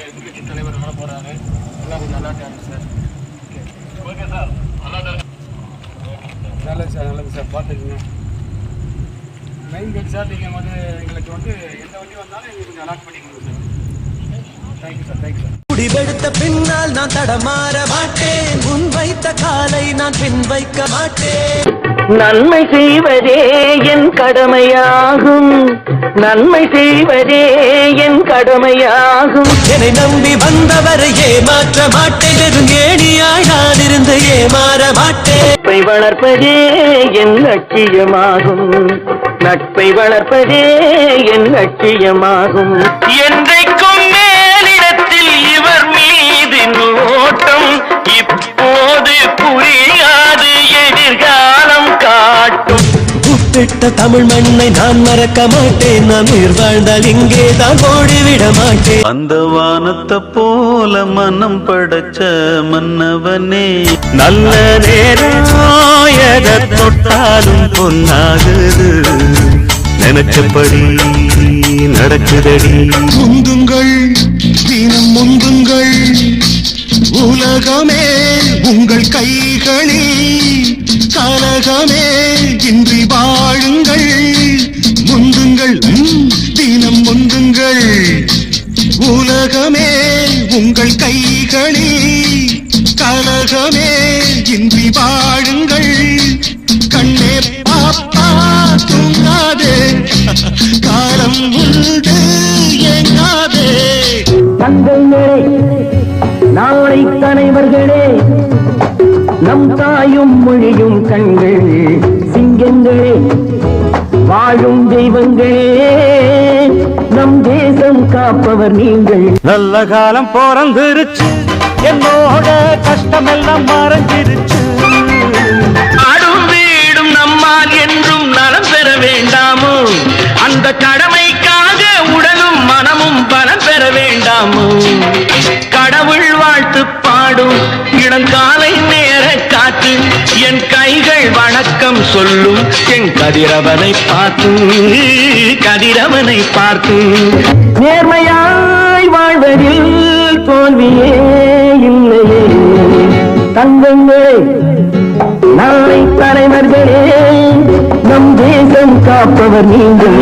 எதிர்கட்சி தலைவர் வர போறாரு எல்லாம் கொஞ்சம் சார் ஓகே சார் நல்லது சார் நல்லது சார் பார்த்துக்குங்க மெயின் கேட் சார் நீங்கள் வந்து எங்களுக்கு வந்து எந்த வண்டி வந்தாலும் எங்களுக்கு கொஞ்சம் அலாட் பண்ணிக்கணும் sir thank you sir thank you sir முடிவெடுத்த பின்னால் நான் தடமாற மாட்டேன். முன் வைத்த காலை நான் பின் வைக்க மாட்டேன். நன்மை செய்வதே என் கடமையாகும். நன்மை செய்வதே என் கடமையாகும். என்னை நம்பி வந்தவரை ஏமாற்ற மாட்டேன். நெருங்கேணியாய் நான் இருந்து ஏமாற மாட்டேன். நட்பை வளர்ப்பதே என் லட்சியமாகும். நட்பை வளர்ப்பதே என் லட்சியமாகும். என்றைக்கும் மேலிடத்தில் இவர் மீது நோட்டம் இப்போது புரியாது உப்பிட்ட தமிழ் மண்ணை நான் மறக்க மாட்டேன். நான் உயிர் வாழ்ந்தால் இங்கே தான் ஓடிவிட மாட்டேன். அந்த வானத்தை போல மனம் படைச்ச மன்னவனே நல்ல நேரம் எதை தொட்டாலும் பொன்னாகுது. நினைச்சபடி நடக்குதடி. முந்துங்கள் தினம் முந்துங்கள் உலகமே உங்கள் கைகளில். உலகமே இன்றி வாழுங்கள். முந்துங்கள் தினம் முந்துங்கள். உலகமே உங்கள் கைகளில் கலகமே இன்றி வாழுங்கள். கண்ணே பாப்பா தூங்காதே. காலம் உண்டு எங்காதே தந்தைகளே நாளை தலைவர்களே நம் தாயும் மொழியும் கண்கள் சிங்கங்களே வாழும் தெய்வங்களே. நம் தேசம் காப்பவர் நீங்கள். நல்ல காலம் பிறந்துருச்சு. என்னோட கஷ்டமெல்லாம் மறைஞ்சிருச்சு ஆடும் வீடும் நம்மால் என்றும் கதிரவனை பார்த்து கதிரவனை பார்த்து. நேர்மையாய் வாழ்வதில் தோல்வியே இல்லையே. தங்கங்களே நாளை தலைவர்களே நம் தேசம் காப்பவர் நீங்கள்.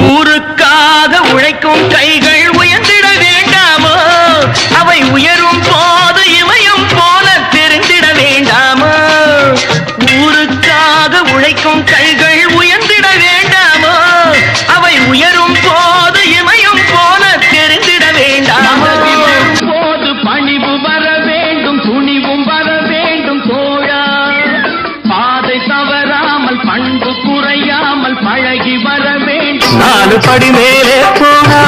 பழகி வர வேண்டும். நாலு படி மேலே போனா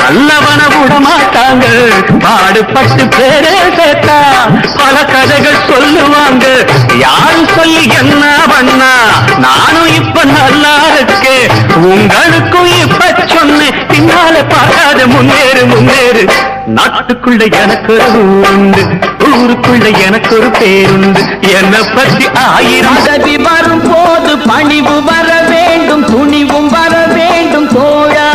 நல்லவன விட மாட்டாங்க. பாடுபட்டு பேரே கேட்டா பல கதைகள் சொல்லுவாங்க. யாரு சொல்லி என்ன பண்ணா? நானும் இப்ப நல்லா இருக்கு உங்களுக்கும் இப்ப சொன்னேன். பின்னால பார்க்காத முன்னேறு முன்னேறு. நாட்டுக்குள்ள எனக்கு ஒரு உண்டு ஊருக்குள்ள எனக்கு ஒரு பேருண்டு. என்னை பத்தி ஆயிரம் பதவி வரும் போது பணிவு வர வேண்டும் துணிவும் வர வேண்டும் தோழா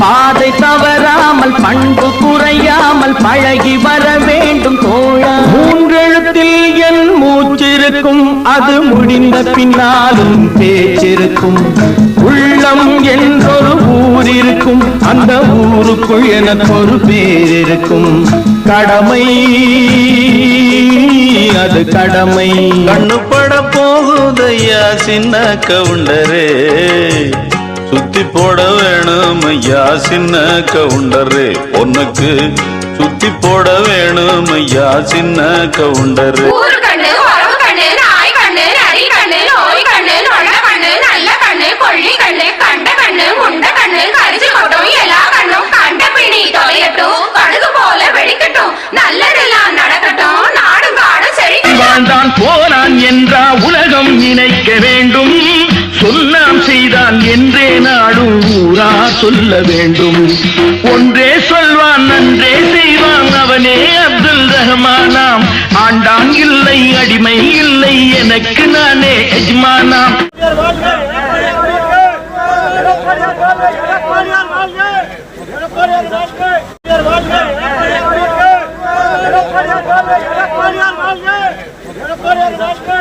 பாதை தவறாமல் பண்பு குறையாமல் பழகி வர வேண்டும் தோழா அது முடிந்த பின்னாலும் பேச்சிருக்கும். உள்ளம் என்றொரு ஊர் இருக்கும் அந்த ஊருக்குள் எனக்கு ஒரு பேர் இருக்கும் கடமை அது கடமை. கண்ணு போகுதையா சின்ன கவுண்டரே? சுத்தி போட வேணும் ஐயா சின்ன கவுண்டரே? பொண்ணுக்கு சுத்தி போட வேணும் ஐயா சின்ன கவுண்டரே? நல்லதெல்லாம் நடக்கட்டும். நாடும் காடும் செழிக்கட்டும். வாழ்ந்தான் போனான் என்றா உலகம் நினைக்க வேண்டும். சொல்லாம் செய்தான் என்றே நாடும் ஊரா சொல்ல வேண்டும். ஒன்றே சொல்வான் நன்றே செய்வான் அவனே அப்துல் ரஹ்மானாம். ஆண்டான் இல்லை அடிமை இல்லை எனக்கு நானே எஜமானாம். வாழ்க வாழ்க রাখবে